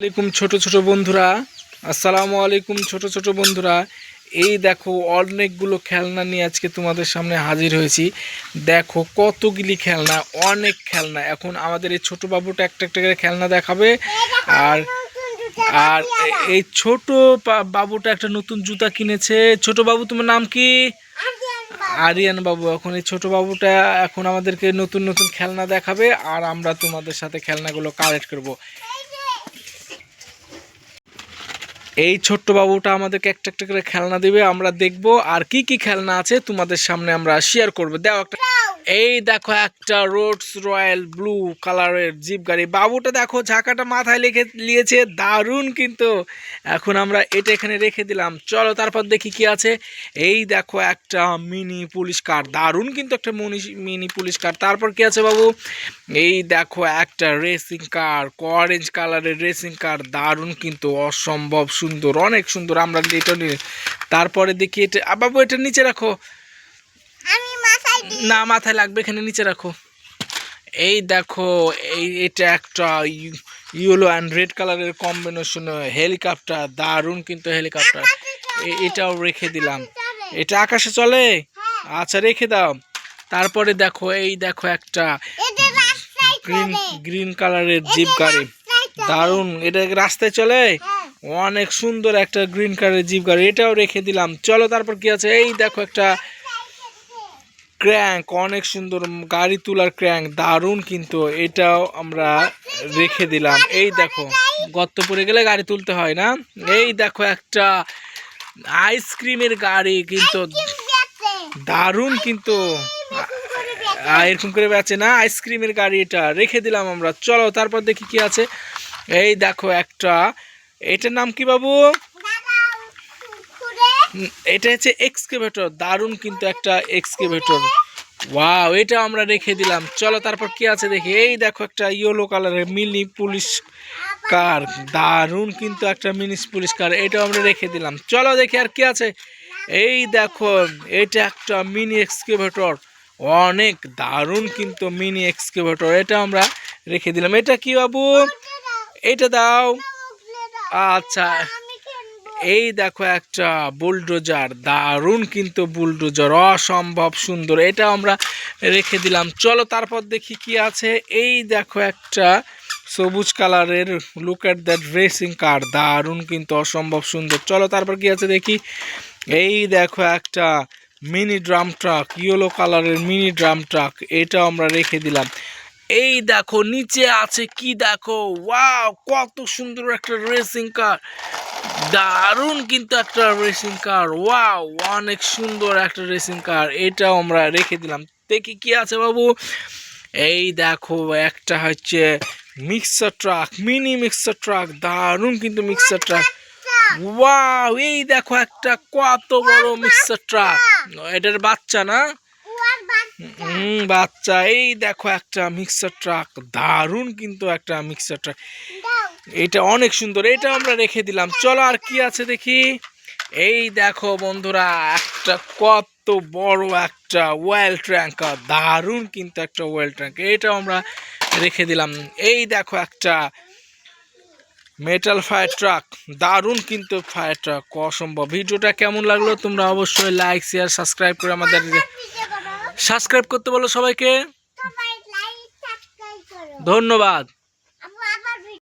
আলাইকুম ছোট ছোট বন্ধুরা, আসসালামু আলাইকুম ছোট ছোট বন্ধুরা। এই দেখো অনেকগুলো খেলনা নিয়ে আজকে তোমাদের সামনে হাজির হয়েছি। দেখো কতগুলি খেলনা, অনেক খেলনা। এখন আমাদের এই ছোট বাবুটা একটা একটা করে খেলনা দেখাবে। আর আর এই ছোট বাবুটা একটা নতুন জুতা কিনেছে। ছোট বাবু, তোমার নাম কি? আরিয়ান বাবু। এখন এই ছোট বাবুটা এখন আমাদেরকে নতুন নতুন খেলনা দেখাবে। আর আমরা তোমাদের সাথে খেলনাগুলো কালেক্ট করব। এই ছোট্ট বাবুটা আমাদেরকে একটা একটা করে খেলনা দিবে, আমরা দেখব আর কি কি খেলনা আছে তোমাদের সামনে আমরা শেয়ার করব। দাও একটা এই দেখো একটা রোডস রয়্যাল ব্লু কালারের জিপ গাড়ি। বাবুটা দেখো ঝাঁকাটা মাথায় লিখে নিয়েছে দারুণ কিন্তু। এখন আমরা এটা এখানে রেখে দিলাম। চলো তারপর দেখি কি আছে। এই দেখো একটা মিনি পুলিশ কার। দারুণ কিন্তু একটা মিনি পুলিশ কার। তারপর কি আছে বাবু? এই দেখো একটা রেসিং কার অরেঞ্জ কালারের রেসিং কার দারুণ কিন্তু, অসম্ভব সুন্দর, অনেক সুন্দর। আমরা এটা নিয়ে তারপরে দেখি এটা। বাবু, এটা নিচে রাখো। না, মাথায় লাগবে, এখানে নিচে রাখো। এই দেখো, এই, এটা একটা ইয়েলো অ্যান্ড রেড কালারের কম্বিনেশন হেলিকপ্টার দারুণ কিন্তু হেলিকপ্টার এটাও রেখে দিলাম। এটা আকাশে চলে? আচ্ছা রেখে দাও। তারপরে দেখো, এই দেখো একটা গ্রিন গ্রিন কালারের জিপ গাড়ি। দারুণ, এটা রাস্তায় চলে। অনেক সুন্দর একটা গ্রিন কালারের জিপ গাড়ি। এটাও রেখে দিলাম। চলো, তারপর কি আছে? এই দেখো একটা ক্র্যাঙ্ক অনেক সুন্দর গাড়ি তোলার ক্র্যাঙ্ক দারুণ কিন্তু এটাও আমরা রেখে দিলাম। এই দেখো গর্ত পড়ে গেলে গাড়ি তুলতে হয় না? এই দেখো একটা আইসক্রিমের গাড়ি কিন্তু দারুণ কিন্তু। এরকম করে বেচে। না? আইসক্রিমের গাড়ি এটা। রেখে দিলাম আমরা। চলো তারপর দেখি কি আছে। এই দেখো একটা এটার নাম কি বাবু? এটা হচ্ছে এক্সকেভেটর দারুণ কিন্তু একটা এক্সকেভেটর ওয়াও এটা আমরা রেখে দিলাম। চলো তারপর কি আছে দেখি? এই দেখো একটা ইয়েলো কালারের মিনি পুলিশ কার দারুণ কিন্তু একটা মিনি পুলিশ কার এটাও আমরা রেখে দিলাম। চলো দেখি আর কি আছে। এই দেখো, এটা একটা মিনি এক্সকেভেটর অনেক দারুণ কিন্তু মিনি এক্সকেভেটর এটা আমরা রেখে দিলাম। এটা কি বাবু? এটা দাও। আচ্ছা। এই দেখো একটা বুলডোজার, দারুণ কিন্তু বুলডোজার, অসম্ভব সুন্দর এটা আমরা রেখে দিলাম। চলো তারপর দেখি কি আছে। এই দেখো একটা সবুজ কালারের look at that racing car দারুণ কিন্তু অসম্ভব সুন্দর। চলো তারপর কি আছে দেখি। এই দেখো একটা মিনি ড্রাম ট্রাক ইয়েলো কালারের মিনি ড্রাম ট্রাক এটা আমরা রেখে দিলাম। এই দেখো, নিচে আছে কি দেখো? ওয়াও কত সুন্দর একটা রেসিং কার দারুণ কিন্তু একটা রেসিং কার ওয়াও অনেক সুন্দর একটা রেসিং কার এটাও আমরা রেখে দিলাম। দেখি কি আছে বাবু। এই দেখো, একটা হচ্ছে mixer truck mini mixer truck দারুণ কিন্তু মিক্সার ট্রাক ওয়াও এই দেখো একটা কত বড় মিক্সার ট্রাক এটার বাচ্চা না? হুম, বাচ্চা। এই দেখো একটা মিক্সার ট্রাক দারুণ কিন্তু একটা মিক্সার ট্রাক। এটা অনেক সুন্দর এটা আমরা রেখে দিলাম। চলো আর কি আছে দেখি। এই দেখো বন্ধুরা একটা কত বড় একটা ওয়েল ট্র্যাঙ্কার দারুণ কিন্তু একটা ওয়েল ট্র্যাঙ্ক এটা আমরা রেখে দিলাম। এই দেখো একটা মেটাল ফায়ার ট্রাক দারুণ কিন্তু ফায়ার ট্রাক অসম্ভব। ভিডিওটা কেমন লাগল তোমরা অবশ্যই লাইক শেয়ার সাবস্ক্রাইব করে আমাদের সাবস্ক্রাইব করতে বলো সবাইকে। ধন্যবাদ।